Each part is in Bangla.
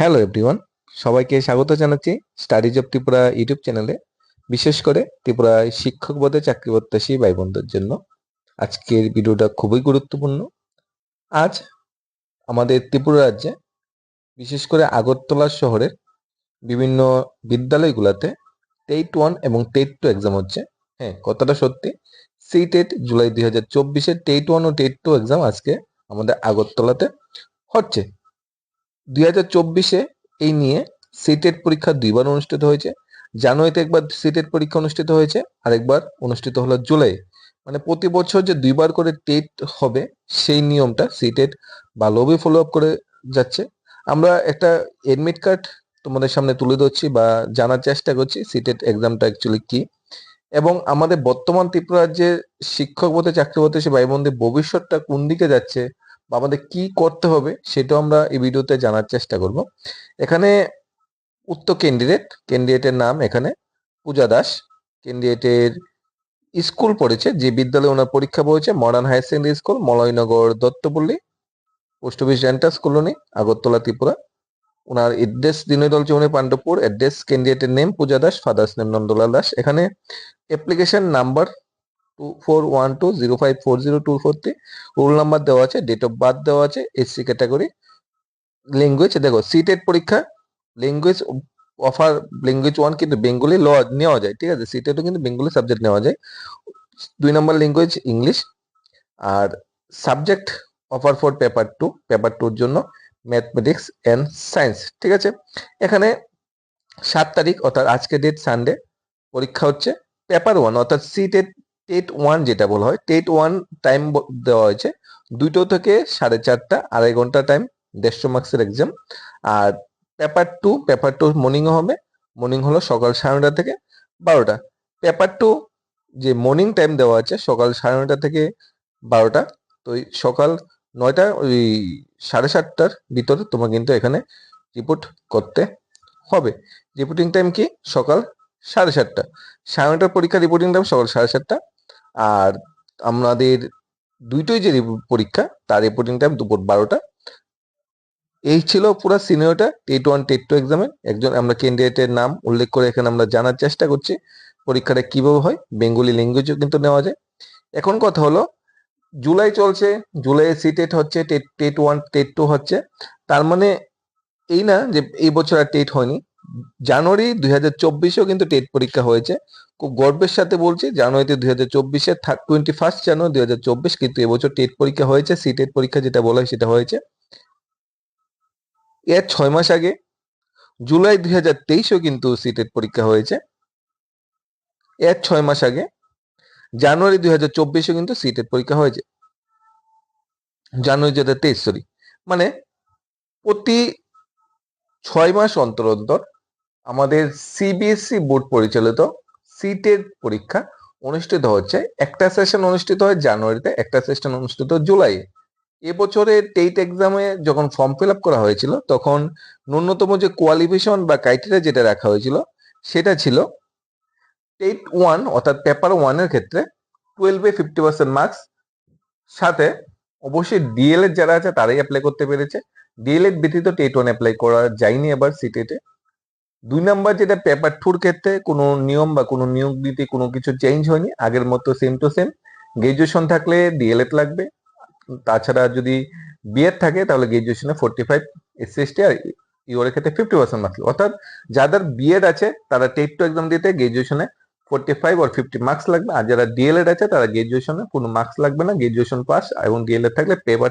হ্যালো এভরিওয়ান সবাইকে স্বাগত জানাচ্ছি স্টাডিজ অব ত্রিপুরা ইউটিউব চ্যানেলে বিশেষ করে ত্রিপুরায় শিক্ষক পদে চাকরি প্রত্যাশী ভাই বোনদের জন্য। আজকের ভিডিওটা খুবই গুরুত্বপূর্ণ। আজ আমাদের ত্রিপুরা রাজ্যে বিশেষ করে আগরতলা শহরের বিভিন্ন বিদ্যালয়গুলোতে টেট ওয়ান এবং টেট টু এক্সাম হচ্ছে। হ্যাঁ কথাটা সত্যি। সি টেট জুলাই দুই হাজার চব্বিশের টেট ওয়ান ও টেট টু এক্সাম আজকে আমাদের আগরতলাতে হচ্ছে। দুই হাজার চব্বিশে এই নিয়ে সিটেট পরীক্ষা দুইবার অনুষ্ঠিত হয়েছে। জানুয়ারিতে একবার সিটেট পরীক্ষা অনুষ্ঠিত হয়েছে আর একবার অনুষ্ঠিত হলো জুলাই। মানে প্রতি বছর যে দুইবার করে টেট হবে, সেই নিয়মটা সিটেট ভালোভাবে ফলো আপ করে যাচ্ছে। আমরা একটা এডমিট কার্ড তোমাদের সামনে তুলে ধরছি বা জানার চেষ্টা করছি, সিটেট এক্সামটা অ্যাকচুয়ালি কি? এবং আমাদের বর্তমান ত্রিপুরার যে শিক্ষক পথে চাকরি পথে সে ভাই ভবিষ্যৎটা কোন দিকে যাচ্ছে বা আমাদের কি করতে হবে সেটাও আমরা এই ভিডিওতে জানার চেষ্টা করব। এখানে উক্ত ক্যান্ডিডেট ক্যান্ডিডেটের নাম এখানে পূজা দাস। ক্যান্ডিডেটের স্কুল পড়েছে, যে বিদ্যালয়ে ওনার পরীক্ষা পড়েছে modern higher secondary school Malaynagar Duttapalli post office renters colony Agartala Tripura. ওনার এড্রেস দিনদল চৌনি পাণ্ডবপুর অ্যাড্রেস ক্যান্ডিডেটের name Puja Das father's name Nandalal Das. এখানে application number two four one two zero five four zero two four three roll number দেওয়া আছে ডেট অফ বার্থ দেওয়া আছে এসসি ক্যাটাগরি ল্যাঙ্গুয়েজ দেখো সিটেট পরীক্ষা ল্যাঙ্গুয়েজ অফার ল্যাঙ্গুয়েজ ওয়ান কিন্তু বেঙ্গলি ল নেওয়া যায়, ঠিক আছে? সিটেটও কিন্তু বেঙ্গলি সাবজেক্ট নেওয়া যায়। দুই নম্বর language English R subject offer for paper two paper টুর জন্য ম্যাথমেটিক্স অ্যান্ড সায়েন্স ঠিক আছে? এখানে সাত তারিখ, অর্থাৎ আজকে ডেট সানডে পরীক্ষা হচ্ছে পেপার ওয়ান অর্থাৎ সি টেট টেট ওয়ান যেটা বলা হয়, টেট ওয়ান টাইম দেওয়া হয়েছে। দুটো থেকে সাড়ে চারটা, আড়াই ঘণ্টা টাইম দেড়শো মার্কসের এক্সাম আর পেপার টু পেপার টু মর্নিংও হবে। মর্নিং হলো সকাল সাড়ে নটা থেকে বারোটা। পেপার টু যে মর্নিং টাইম দেওয়া আছে, সকাল সাড়ে নটা থেকে বারোটা। তো ওই সকাল নয়টা, ওই সাড়ে সাতটার ভিতরে তোমার কিন্তু এখানে রিপোর্ট করতে হবে। রিপোর্টিং টাইম কি? সকাল সাড়ে সাতটা। সাড়ে নটার পরীক্ষা রিপোর্টিং টাইম সকাল সাড়ে সাতটা। আর আমাদের দুইটোই যে পরীক্ষা, তার রিপোর্টিং টাইম দুপুর বারোটা। এই ছিল পুরো সিনিয়রটা টেট ওয়ান টেট টু এক্সামের একজন, আমরা ক্যান্ডিডেটের নাম উল্লেখ করে এখানে আমরা জানার চেষ্টা করছি, পরীক্ষাটা কীভাবে হয় বেঙ্গলি ল্যাঙ্গুয়েজও কিন্তু নেওয়া যায়। এখন কথা হলো, জুলাই চলছে জুলাইয়ে সি টেট হচ্ছে TET TET one TET two হচ্ছে। তার মানে এই না যে এই বছর আর টেট হয়নি জানুয়ারি দুই হাজার চব্বিশেও কিন্তু টেট পরীক্ষা হয়েছে। খুব গর্বের সাথে বলছি, জানুয়ারিতে দুই হাজার চব্বিশে টোয়েন্টি ফার্স্ট জানুয়ারি দুই হাজার চব্বিশ কিন্তু এবছর টেট পরীক্ষা হয়েছে, সি টেট পরীক্ষা যেটা বলা হয় সেটা হয়েছে। এর ছয় মাস আগে, জুলাই দুই হাজার তেইশেও কিন্তু সিটেট পরীক্ষা হয়েছে। এর ছয় মাস আগে, জানুয়ারি দুই হাজার চব্বিশে কিন্তু সিটেট পরীক্ষা হয়েছে। জানুয়ারি দুই হাজার তেইশ সরি মানে প্রতি ছয় মাস অন্তর অন্তর আমাদের সিবিএসসি বোর্ড পরিচালিত সিটের পরীক্ষা অনুষ্ঠিত হচ্ছে। একটা সেশন অনুষ্ঠিত হয় জানুয়ারিতে, একটা সেশন অনুষ্ঠিত জুলাইয়ে। এবছরে টেট এক্সামে যখন ফর্ম ফিল আপ করা হয়েছিল, তখন ন্যূনতম যে কোয়ালিফিকেশন বা ক্রাইটেরিয়া যেটা রাখা হয়েছিল, সেটা ছিল টেট ওয়ান অর্থাৎ পেপার ওয়ানের ক্ষেত্রে টুয়েলভে ফিফটি পার্সেন্ট মার্কস সাথে অবশ্যই ডিএলএড যারা আছে, তারাই অ্যাপ্লাই করতে পেরেছে। ডিএলএড ব্যতীত টেট ওয়ান অ্যাপ্লাই করা যায়নি এবার সিটেটে দুই নাম্বার যেটা পেপার টুর ক্ষেত্রে কোনো নিয়ম বা কোনো নিয়োগ নীতি কোনো কিছু চেঞ্জ হয়নি, আগের মতো সেম টু সেম গ্রাজুয়েশন থাকলে ডিএলএড লাগবে। তাছাড়া যদি বিএড থাকে তাহলে গ্রাজুয়েশনে ফোর্টি ফাইভ এসসি আর ইউরের ক্ষেত্রে ফিফটি পার্সেন্ট মার্কস অর্থাৎ যাদের বিএড আছে, তারা টেট টু এক্সাম দিতে গ্রাজুয়েশনে ফোর্টি ফাইভ আর ফিফটি মার্কস লাগবে। আর যারা ডিএলএড আছে, তারা গ্রাজুয়েশনে কোনো মার্কস লাগবে না। গ্রাজুয়েশন পাস এবং ডিএলএড থাকলে পেপার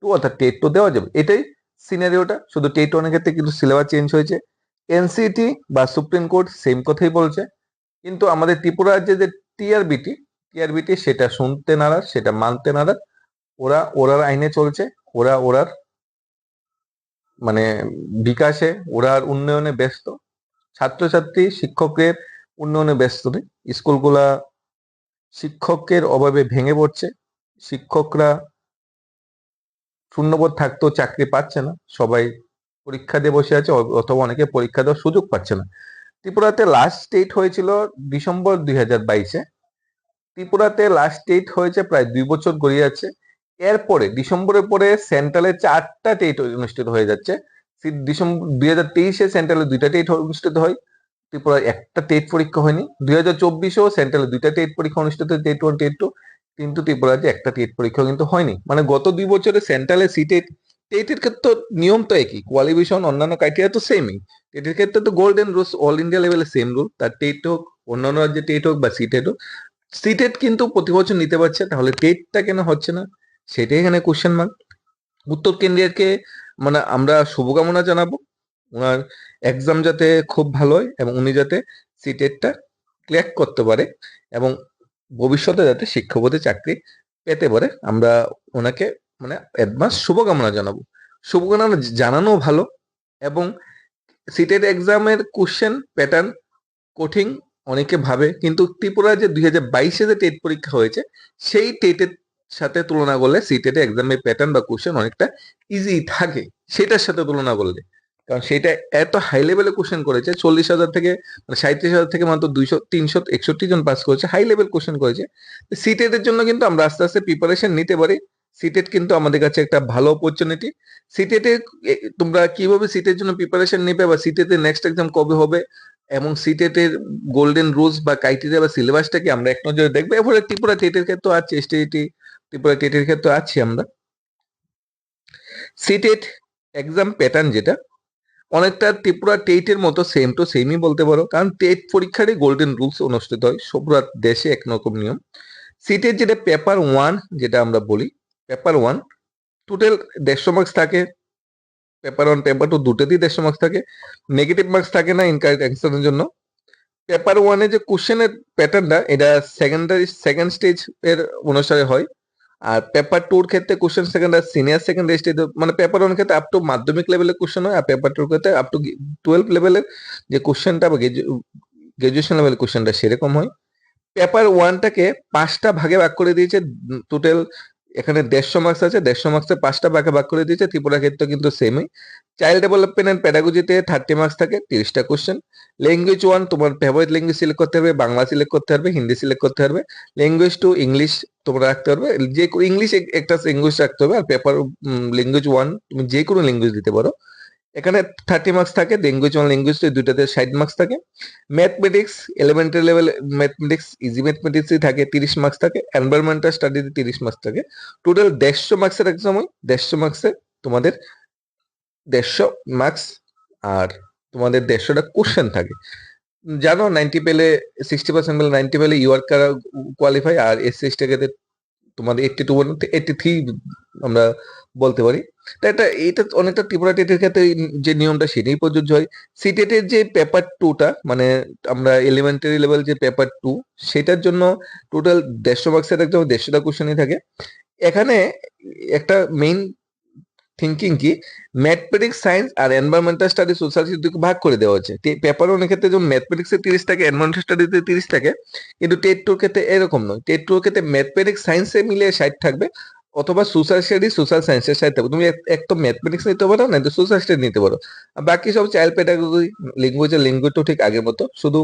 টু অর্থাৎ টেট টু দেওয়া যাবে। এটাই সিনারিওটা শুধু টেট ওয়ানের ক্ষেত্রে কিন্তু সিলেবাস চেঞ্জ হয়েছে। এনসিটি বা সুপ্রিম কোর্ট সেম কথাই বলছে। কিন্তু আমাদের ত্রিপুরা রাজ্যে যে টিআরবিটি টিআরবিটি সেটা শুনতে নারাজ, সেটা মানতে নারাজ। ওরা ওরার আইনে চলছে, ওরা ওরার মানে বিকাশে ওরার উন্নয়নে ব্যস্ত। ছাত্রছাত্রী, শিক্ষকের উন্নয়নে ব্যস্ত নেই। স্কুলগুলা শিক্ষকের অভাবে ভেঙে পড়ছে। শিক্ষকরা শূন্যবোধ থাকতেও চাকরি পাচ্ছে না। সবাই পরীক্ষা দিয়ে বসে আছে অথবা অনেকে পরীক্ষা দেওয়ার সুযোগ পাচ্ছে না। ত্রিপুরাতে লাস্ট ডেট হয়েছিল ডিসেম্বর দুই হাজার বাইশে। ত্রিপুরাতে লাস্ট ডেট হয়েছে প্রায় দুই বছর গড়িয়ে যাচ্ছে এরপরে, ডিসেম্বরের পরে সেন্ট্রালে চারটা টেট অনুষ্ঠিত হয়ে যাচ্ছে। ডিসেম্বর দুই হাজার তেইশে সেন্ট্রালে দুইটা টেট অনুষ্ঠিত হয়। ত্রিপুরা একটা টেট পরীক্ষা হয়নি। দুই হাজার চব্বিশেও সেন্ট্রালে দুইটা টেট পরীক্ষা অনুষ্ঠিত টেট ওয়ান টেট টু কিন্তু ত্রিপুরাতে একটা টেট পরীক্ষা কিন্তু হয়নি। মানে গত দুই বছরে সেন্ট্রালে সিটেট টেটের ক্ষেত্রে নিয়ম তো একই। কোয়ালিফিকেশন অন্যান্য ক্রাইটেরিয়া তো সেমই টেটের ক্ষেত্রে তো গোল্ডেন রুলস অল ইন্ডিয়া লেভেলে সেম রুল তার টেট হোক, অন্যান্য রাজ্যে টেট হোক বা সিটেট হোক। সিটেট কিন্তু প্রতি বছর নিতে পারছে, তাহলে টেটটা কেন হচ্ছে না? সেটাই এখানে কোশ্চেন মার্ক উত্তর কেন্দ্রীয়কে মানে আমরা শুভকামনা জানাব। ওনার এক্সাম যাতে খুব ভালো হয় এবং উনি যাতে সিটেটটা ক্র্যাক করতে পারে। এবং ভবিষ্যতে যাতে শিক্ষকদের চাকরি পেতে পারে, আমরা ওনাকে মানে অ্যাডভান্স শুভকামনা জানাব। শুভকামনা জানানো ভালো এবং সিটেট এক্সামের কোশ্চেন প্যাটার্ন কঠিন অনেকে ভাবে, কিন্তু ত্রিপুরা যে দুই হাজার বাইশে যে টেট পরীক্ষা হয়েছে, সেই টেটের সাথে তুলনা করলে সিটেটে এক্সামের প্যাটার্ন বা কোশ্চেন অনেকটা ইজি থাকে। সেটার সাথে তুলনা করলে। কারণ সেটা এত হাই লেভেলে কোশ্চেন করেছে, চল্লিশ হাজার থেকে মানে সাঁত্রিশ হাজার থেকে মাত্র দুইশো, তিনশো একষট্টি জন পাস করেছে হাই লেভেল কোশ্চেন করেছে। সিটেটের জন্য কিন্তু আমরা আস্তে আস্তে প্রিপারেশন নিতে পারি। সিটেট কিন্তু আমাদের কাছে একটা ভালো অপরচুনিটি সিটেটে তোমরা কীভাবে সিটের জন্য প্রিপারেশন নেবে বা সিটেতে নেক্সট এক্সাম কবে হবে? এবং সিটেটের গোল্ডেন রুলস বা ক্রাইটেরিয়া বা সিলেবাসটাকে আমরা এক নজরে দেখব? এরপরে ত্রিপুরা টেটের ক্ষেত্রে আছে এসটিটি ত্রিপুরা টেটের ক্ষেত্রে আছি আমরা। সিটেট এক্সাম প্যাটার্ন যেটা অনেকটা ত্রিপুরা টেটের মতো সেম টু সেমই বলতে পারো। কারণ টেট পরীক্ষারই গোল্ডেন রুলস অনুষ্ঠিত হয় সব রাত দেশে একরকম নিয়ম। সিটের যেটা পেপার ওয়ান যেটা আমরা বলি পেপার ওয়ান টোটাল দেড়শো মার্কস থাকে। পেপার ওয়ান পেপার টু দুটোতেই দেড়শো মার্কস থাকে। নেগেটিভ মার্কস থাকে না ইনকারেক্ট অ্যান্সারের জন্য। পেপার ওয়ানে যে কোশ্চেনের প্যাটার্নটা এটা সেকেন্ডারি সেকেন্ড স্টেজের অনুসারে হয়। আর পেপার টুর ক্ষেত্রে কোশ্চেন আর সিনিয়র সেকেন্ডারি স্টেজ মানে পেপার ওয়ান ক্ষেত্রে আপ টু মাধ্যমিক লেভেলের কোশ্চেন হয়, আর পেপার টুর ক্ষেত্রে আপ টু টুয়েলভ লেভেলের যে কোশ্চেনটা বা গ্রাজুয়েশন লেভেলের কোশ্চেনটা সেরকম হয়। পেপার ওয়ানটাকে পাঁচটা ভাগে ভাগ করে দিয়েছে টোটাল এখানে দেড়শো মার্কস আছে, দেড়শো মার্কসে পাঁচটা ভাগে ভাগ করে দিয়েছে, ত্রিপুরা ক্ষেত্রে কিন্তু সেমই চাইল্ড ডেভেলপমেন্ট অ্যান্ড প্যাডাগোজিতে থার্টি মার্কস থাকে, তিরিশটা কোয়েশ্চেন ল্যাঙ্গুয়েজ ওয়ান তোমার ফেভারিট ল্যাঙ্গুয়েজ সিলেক্ট করতে হবে, বাংলা সিলেক্ট করতে হবে, হিন্দি সিলেক্ট করতে হবে। ল্যাঙ্গুয়েজ টু ইংলিশ তোমরা রাখতে পারবে যে ইংলিশ একটা ল্যাঙ্গুয়েজ রাখতে হবে, আর পেপার ল্যাঙ্গুয়েজ ওয়ান তুমি যে কোনো ল্যাঙ্গুয়েজ দিতে পারো। এখানে থার্টি মার্কস থাকে ল্যাঙ্গুয়েজ ওয়ান ল্যাঙ্গুয়েজ টু দুইটাতে ষাট মার্কস থাকে। Mathematics elementary level mathematics easy ম্যাথমেটিক্সই থাকে তিরিশ মার্কস থাকে এনভায়রনমেন্টাল স্টাডিতে তিরিশ মার্কস থাকে। টোটাল দেড়শো মার্কসের এক্সাম হয়, দেড়শো মার্কসে তোমাদের দেড়শো মার্কস আর তোমাদের দেড়শোটা কোশ্চেন থাকে। জানো নাইনটি পেলে সিক্সটি পার্সেন্ট পেলে নাইনটি পেলে ইউআর কোয়ালিফাই আর এস সি এসটাকে তোমাদের এইটটি টু এইটটি থ্রি আমরা বলতে পারি। তা এটা এটা অনেকটা ত্রিপুরা টেটের ক্ষেত্রে যে নিয়মটা সেটাই প্রযোজ্য হয়। সিটেটের যে পেপার টুটা মানে আমরা এলিমেন্টারি লেভেল যে পেপার টু সেটার জন্য টোটাল দেড়শো মার্কসের একদম দেড়শোটা কোশ্চেনই থাকে। এখানে একটা মেইন থিঙ্কিং কি ম্যাথমেটিক্স সায়েন্স আর এনভায়রনমেন্টাল স্টাডি সোশ্যাল দুটো ভাগ করে দেওয়া হচ্ছে। পেপার অনেক ক্ষেত্রে যেমন ম্যাথমেটিক্সে তিরিশ থাকে এনভায়রনমেন্টাল স্টাডিতে তিরিশ থাকে, কিন্তু টেট টুর ক্ষেত্রে এরকম নয়। টেট টুর ক্ষেত্রে ম্যাথমেটিক্স সায়েন্সে মিলিয়ে ষাট থাকবে, অথবা সোশ্যাল স্টাডি সোশ্যাল সায়েন্সের সাথে থাকবে। তুমি এক- তো ম্যাথমেটিক্স নিতে পারো, না তো সোশ্যাল স্টাডি নিতে পারো। আর বাকি সব চাইল্ড পেডাগজি ল্যাঙ্গুয়েজের ল্যাঙ্গুয়েজ তো ঠিক আগের মতো। শুধু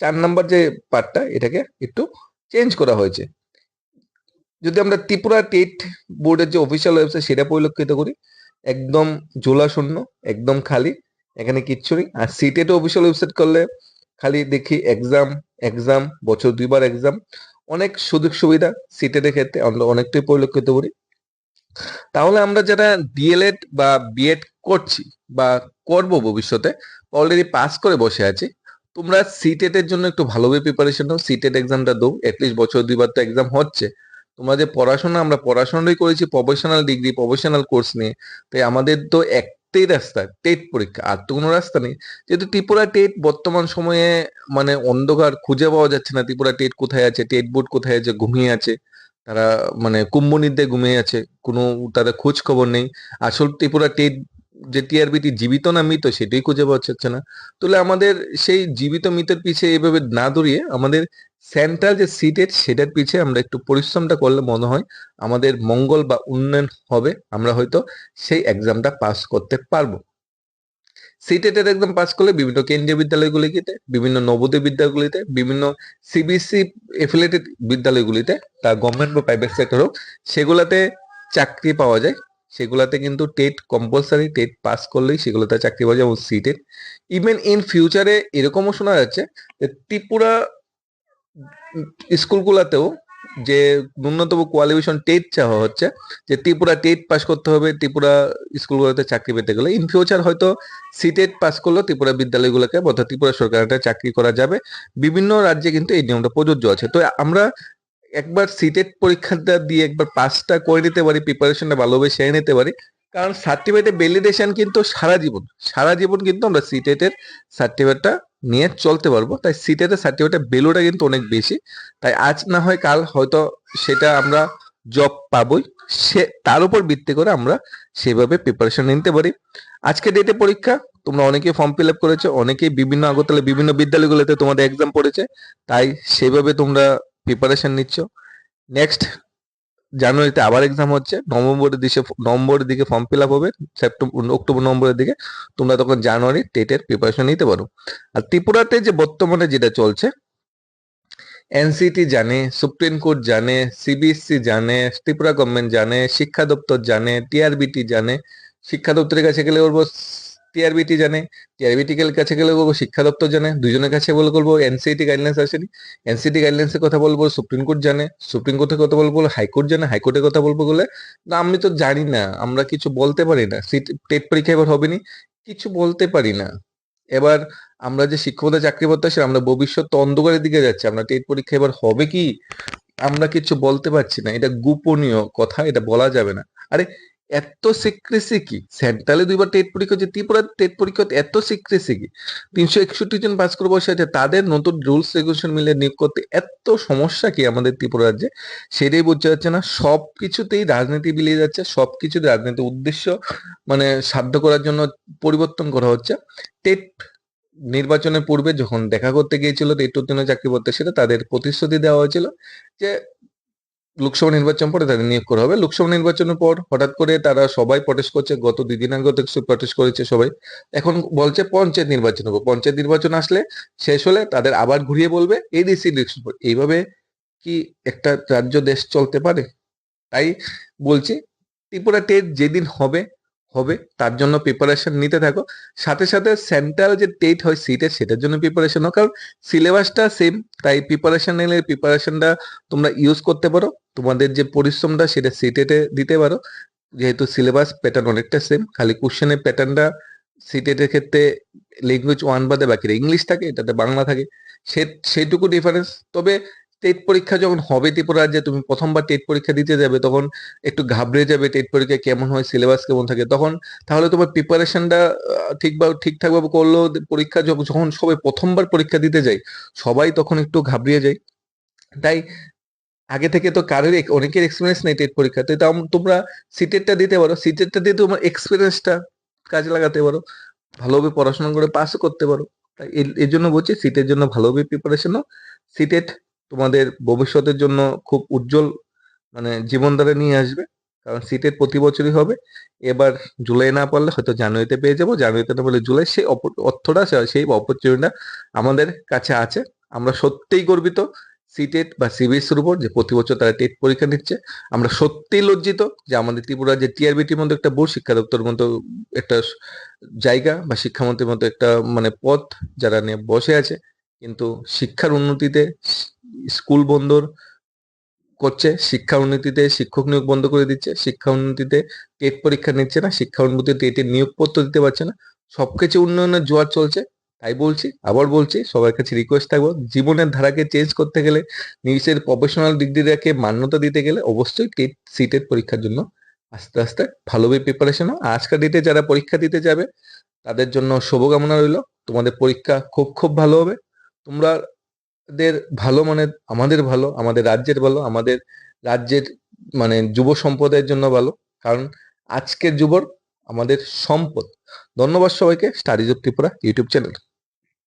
চার নাম্বার যে পার্টটা এটাকে একটু চেঞ্জ করা হয়েছে। যদি আমরা ত্রিপুরা টেট বোর্ডের যে অফিসিয়াল ওয়েবসাইট সেটা পরিলক্ষিত করি, একদম ঝোলা শূন্য একদম খালি, এখানে কিচ্ছু নেই। আর সিটেটও অফিসিয়াল ওয়েবসাইট করলে খালি দেখি এক্সাম এক্সাম বছর দুইবার এক্সাম অনেক সুযোগ সুবিধা সিটেটের ক্ষেত্রে, আমরা অনেকটাই পরিলক্ষিত করি। তাহলে আমরা যারা ডিএলএড বা বিএড করছি বা করব ভবিষ্যতে অলরেডি পাস করে বসে আছি, তোমরা সিটেটের জন্য একটু ভালোভাবে প্রিপারেশন নাও। সিটেট এক্সামটা দাও। এটলিস্ট বছর দুইবার তো এক্সাম হচ্ছে। তোমরা যে পড়াশোনা, আমরা পড়াশোনাই করেছি প্রফেশনাল ডিগ্রি প্রফেশনাল কোর্স নিয়ে। তাই আমাদের তো একটাই রাস্তা, টেট পরীক্ষা, আর তো কোনো রাস্তা নেই। যেহেতু ত্রিপুরা টেট বর্তমান সময়ে মানে অন্ধকার, খুঁজে পাওয়া যাচ্ছে না ত্রিপুরা টেট কোথায় আছে, টেট বোর্ড কোথায় আছে, ঘুমিয়ে আছে। তারা মানে কুম্ভনিদ্রে ঘুমিয়ে আছে, কোনো তাদের খোঁজ খবর নেই। আসল ত্রিপুরা টেট যে টিআরবিটি জীবিত না মৃত সেটাই খুঁজে পাওয়া যাচ্ছে না। তাহলে আমাদের সেই জীবিত মৃতের পিছে এভাবে না দৌড়িয়ে আমাদের সেন্ট্রাল যে সিটেট সেটার পিছে আমরা একটু পরিশ্রমটা করলে মনে হয় আমাদের মঙ্গল বা উন্নয়ন হবে, আমরা হয়তো সেই এক্সামটা পাস করতে পারব। সিটেটের এক্সাম পাস করলে বিভিন্ন কেন্দ্রীয় বিদ্যালয়গুলিতে, বিভিন্ন নবোদয় বিদ্যালয়গুলিতে, বিভিন্ন সিবিএসসি এফিলেটেড বিদ্যালয়গুলিতে, তা গভর্নমেন্ট বা প্রাইভেট সেক্টর হোক, সেগুলাতে চাকরি পাওয়া যায়। সেগুলাতে কিন্তু টেট কম্পালসারি টেট পাস করলেই সেগুলোতে চাকরি পাওয়া যায় এবং সিটেট ইভেন ইন ফিউচারে এরকমও শোনা যাচ্ছে যে ত্রিপুরা স্কুলগুলোতেও যে ন্যূনতম কোয়ালিফিকেশন টেট চাওয়া হচ্ছে, যে ত্রিপুরা টেট পাস করতে হবে, ত্রিপুরা স্কুলগুলোতে চাকরি পেতে গেলে। ইন ফিউচার হয়তো সিটেট পাস করলেও ত্রিপুরা বিদ্যালয়গুলোকে অর্থাৎ ত্রিপুরা সরকার চাকরি করা যাবে। বিভিন্ন রাজ্যে কিন্তু এই নিয়মটা প্রযোজ্য আছে। তো আমরা একবার সিটেট পরীক্ষাটা দিয়ে একবার পাসটা করে নিতে পারি প্রিপারেশনটা ভালোভাবে সেরে নিতে পারি। কারণ সার্টিফিকেটের ভ্যালিডেশন কিন্তু সারা জীবন সারা জীবন কিন্তু আমরা সিটেটের সার্টিফিকেটটা নিয়ে চলতে পারব। তাই সিটেটের সার্টিফিকেটের ভ্যালুটা কিন্তু অনেক বেশি। তাই আজ না হয় কাল হয়তো সেটা আমরা জব পাবই। সে, তার উপর ভিত্তি করে আমরা সেভাবে প্রিপারেশন নিতে পারি। আজকে ডেটে পরীক্ষা, তোমরা অনেকেই ফর্ম ফিল আপ করেছ, অনেকেই বিভিন্ন আগরতলা, বিভিন্ন বিদ্যালয়গুলোতে তোমাদের এক্সাম পড়েছে। তাই সেভাবে তোমরা প্রিপারেশন নিচ্ছ। নেক্সট জানুয়ারিতে আবার এক্সাম হচ্ছে। নভেম্বরের দিকে নভেম্বরের দিকে ফর্ম ফিল আপ হবে। সেপ্টেম্বর অক্টোবর নভেম্বরের দিকে তোমরা তখন জানুয়ারি টেটের প্রিপারেশন নিতে পারো। আর ত্রিপুরাতে যে বর্তমানে যেটা চলছে এনসিটি জানে সুপ্রিম কোর্ট জানে সিবিএসসি জানে, ত্রিপুরা গভর্নমেন্ট জানে, শিক্ষা দপ্তর জানে টিআরবিটি জানে, শিক্ষা দপ্তরের কাছে গেলে বলব টিআরবিটি জানে টিআরবিটি কাছে গেলে বলব শিক্ষা দপ্তর জানে, দুজনের কাছে বলে বলব এনসিটি গাইডলাইন্স আসেনি। এনসিটি গাইডলাইন্সের কথা বলব সুপ্রিম কোর্ট জানে সুপ্রিম কোর্টের কথা বলব হাইকোর্ট জানে হাইকোর্টের কথা বলব বলে, না, আমি তো জানি না, আমরা কিছু বলতে পারি না টেট পরীক্ষা এবার হবে নি কিছু বলতে পারি না। এবার আমরা যে শিক্ষকতা, চাকরি প্রত্যাশী, আমরা ভবিষ্যৎ তো অন্ধকারের দিকে যাচ্ছে, আমরা টেট পরীক্ষা এবার হবে কি? আমরা কিছু বলতে পারছি না, এটা গোপনীয় কথা, এটা বলা যাবে না। আরে এত সিক্রেসি কি? সেন্ট্রালে দুইবার টেট পরীক্ষা হচ্ছে, ত্রিপুরা টেট পরীক্ষা এত সিক্রেসি কি? তিনশো একষট্টি জন পাস করে বসে আছে, তাদের নতুন রুলস রেগুলেশন মিলে নিয়োগ করতে এত সমস্যা কি আমাদের ত্রিপুরা রাজ্যে? সেটাই বোঝা যাচ্ছে না সব কিছুতেই রাজনীতি বিলিয়ে যাচ্ছে সব কিছুতে রাজনীতি উদ্দেশ্য মানে সাধ্য করার জন্য পরিবর্তন করা হচ্ছে। টেট নির্বাচনের পূর্বে যখন দেখা করতে গিয়েছিল টেট উত্তীর্ণ চাকরি করতে, সেটা তাদের প্রতিশ্রুতি দেওয়া হয়েছিল যে লোকসভা নির্বাচন পরে তাদের নিয়োগ করা হবে। লোকসভা নির্বাচনের পর হঠাৎ করে তারা সবাই প্রটেস্ট করছে। গত দুদিন আগে প্রটেস্ট করেছে সবাই। এখন বলছে পঞ্চায়েত নির্বাচন হবে। পঞ্চায়েত নির্বাচন আসলে শেষ হলে তাদের আবার ঘুরিয়ে বলবে এডিসি ইলেকশন এইভাবে কি একটা রাজ্য দেশ চলতে পারে? তাই বলছি, ত্রিপুরা টেট যেদিন হবে হবে, তার জন্য প্রিপারেশন নিতে থাকো। সাথে সাথে সেন্ট্রাল যে টেট হয় সিটের সেটার জন্য প্রিপারেশন হোক কারণ সিলেবাসটা সেম তাই প্রিপারেশন নিলে প্রিপারেশনটা তোমরা ইউজ করতে পারো। তোমাদের যে পরিশ্রমটা, সেটা সিটেটে দিতে পারো। যেহেতু সিলেবাস প্যাটার্ন অনেকটা সেম খালি কোশ্চেনের প্যাটার্নটা সিটেটের ক্ষেত্রে ল্যাঙ্গুয়েজ ওয়ান বাদে বাকিরা ইংলিশ থাকে, এটাতে বাংলা থাকে। সে, সেইটুকু ডিফারেন্স তবে টেট পরীক্ষা যখন হবে ত্রিপুরা যে তুমি প্রথমবার টেট পরীক্ষা দিতে যাবে, তখন একটু ঘাবড়ে যাবে টেট পরীক্ষা কেমন হয়, সিলেবাস কেমন থাকে, তখন তাহলে তোমার প্রিপারেশনটা ঠিকভাবে ঠিকঠাক ভাবে করলেও পরীক্ষা যখন সবাই প্রথমবার পরীক্ষা দিতে যায়, সবাই তখন একটু ঘাবড়িয়ে যায়। তাই আগে থেকে তো কারোর অনেকের এক্সপিরিয়েন্স নেই টেট পরীক্ষাতে তো তোমরা সিটেটটা দিতে পারো সিটেটটা দিয়ে তোমার এক্সপিরিয়েন্সটা কাজে লাগাতে পারো, ভালোভাবে পড়াশোনা করে পাসও করতে পারো। তাই এর জন্য বলছি সিটের জন্য ভালোভাবে প্রিপারেশন সিটেট তোমাদের ভবিষ্যতের জন্য খুব উজ্জ্বল মানে জীবনধারা নিয়ে আসবে। কারণ সিটের প্রতি বছরই হবে। এবার জুলাই না পারলে হয়তো জানুয়ারিতে পেয়ে যাব। জানুয়ারিতে না পারলে জুলাই সেই অর্থটা সেই অপরচুনিটিটা আমাদের কাছে আছে। আমরা সত্যিই গর্বিত সিটেট বা সিবিএসির উপর যে প্রতি বছর তারা টেট পরীক্ষা নিচ্ছে। আমরা সত্যিই লজ্জিত যে আমাদের ত্রিপুরা যে টিআরবিটির মধ্যে একটা বোর্ড, শিক্ষা দপ্তরের মতো একটা জায়গা বা শিক্ষামন্ত্রীর মতো একটা মানে পথ যারা নিয়ে বসে আছে কিন্তু শিক্ষার উন্নতিতে স্কুল বন্ধর করছে, শিক্ষা উন্নতিতে শিক্ষক নিয়োগ বন্ধ করে দিচ্ছে, শিক্ষা উন্নতিতে টেট পরীক্ষা নিচ্ছে না, শিক্ষা উন্নতিতে টেটের নিয়োগপত্র দিতে পারছে না, সবকিছু উন্নয়নের জোয়ার চলছে, তাই বলছি, আবার বলছি, সবার কাছে রিকোয়েস্ট থাকব, জীবনের ধারাকে চেঞ্জ করতে গেলে, নিজের প্রফেশনাল ডিগ্রিটাকে মান্যতা দিতে গেলে অবশ্যই টেট সিটের পরীক্ষার জন্য আস্তে আস্তে ভালোভাবে প্রিপারেশন হয় আজকের ডেটে যারা পরীক্ষা দিতে যাবে, তাদের জন্য শুভকামনা রইল। তোমাদের পরীক্ষা খুব খুব ভালো হবে। তোমরা দের ভালো মানে আমাদের ভালো, আমাদের রাজ্যের ভালো, আমাদের রাজ্যের মানে যুব সম্প্রদায়ের জন্য ভালো। কারণ আজকের যুবর আমাদের সম্পদ। ধন্যবাদ সবাইকে, studies of Tripura YouTube channel.